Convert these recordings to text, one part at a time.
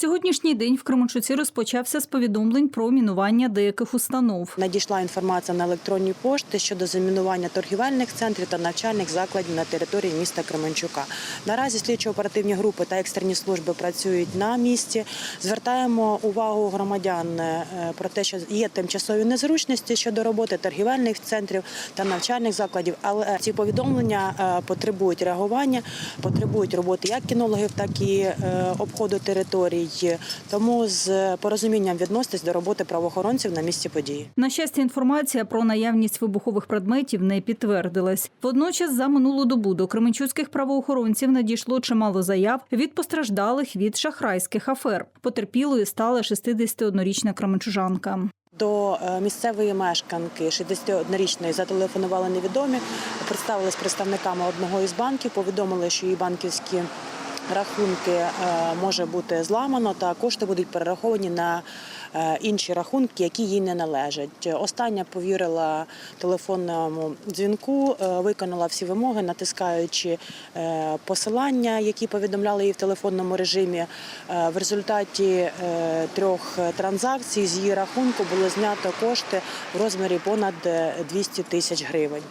Сьогоднішній день в Кременчуці розпочався з повідомлень про мінування деяких установ. Надійшла інформація на електронні пошти щодо замінування торгівельних центрів та навчальних закладів на території міста Кременчука. Наразі слідчо-оперативні групи та екстрені служби працюють на місці. Звертаємо увагу громадян е, про те, що є тимчасові незручності щодо роботи торгівельних центрів та навчальних закладів. Але ці повідомлення е, потребують реагування, потребують роботи як кінологів, так і е, обходу територій. Тому з порозумінням відноситись до роботи правоохоронців на місці події. На щастя, інформація про наявність вибухових предметів не підтвердилась. Водночас, за минулу добу до кременчуцьких правоохоронців надійшло чимало заяв від постраждалих від шахрайських афер. Потерпілою стала 61-річна кременчужанка. До е, місцевої мешканки 61-річної зателефонували невідомі, представились представниками одного із банків, повідомили, що її банківські рахунки е, може бути зламано, та кошти будуть перераховані на е, інші рахунки, які їй не належать. Остання повірила телефонному дзвінку, е, виконала всі вимоги, натискаючи посилання, які повідомляли їй в телефонному режимі. В результаті трьох транзакцій з її рахунку було знято кошти в розмірі понад е, 200 тисяч гривень.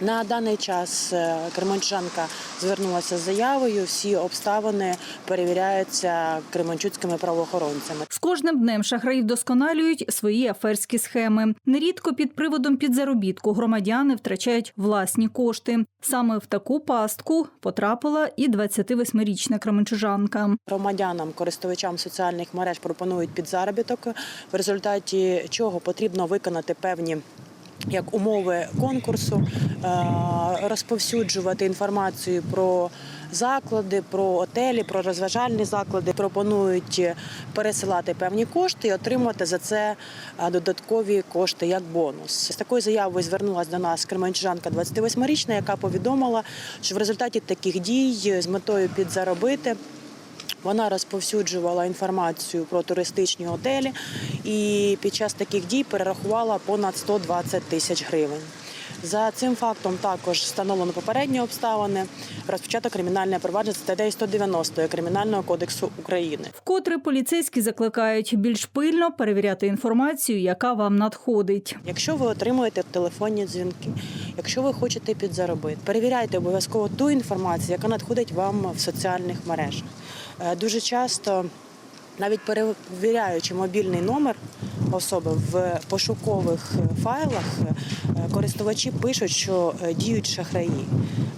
На даний час е, Кременчанка звернулася з заявою. Всі обставини перевіряються кременчуцькими правоохоронцями. З кожним днем шахраї вдосконалюють свої аферські схеми. Нерідко під приводом підзаробітку громадяни втрачають власні кошти. Саме в таку пастку потрапила і 28-річна кременчужанка. Громадянам, користувачам соціальних мереж пропонують підзаробіток, в результаті чого потрібно виконати певні. Як умови конкурсу е, розповсюджувати інформацію про заклади, про отелі, про розважальні заклади, пропонують пересилати певні кошти і отримати за це е, додаткові кошти як бонус. З такою заявою звернулася до нас Кременчужанка 28-річна, яка повідомила, що в результаті таких дій з метою підзаробити. Вона розповсюджувала інформацію про туристичні готелі і під час таких дій перерахувала понад 120 тисяч гривень. За цим фактом також встановлено попередні обставини. Розпочато кримінальне провадження статтею 190 Кримінального кодексу України. Вкотре поліцейські закликають більш пильно перевіряти інформацію, яка вам надходить. Якщо ви отримуєте телефонні дзвінки, якщо ви хочете підзаробити, перевіряйте обов'язково ту інформацію, яка надходить вам в соціальних мережах. Е, Дуже часто, навіть перевіряючи мобільний номер особи в пошукових файлах, е, користувачі пишуть, що е, діють шахраї.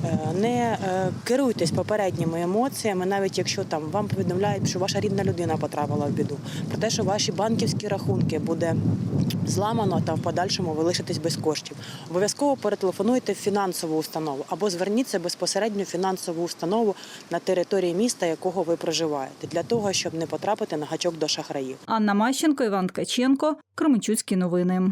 Е, Не керуйтесь попередніми емоціями, навіть якщо там вам повідомляють, що ваша рідна людина потрапила в біду, про те, що ваші банківські рахунки буде зламано та в подальшому ви лишитесь без коштів. Обов'язково перетелефонуйте в фінансову установу або зверніться безпосередньо в фінансову установу на території міста, якого ви проживаєте, для того, щоб не потрапити на гачок до шахраїв. Анна Мащенко, Іван Ткаченко, Кременчуцькі новини.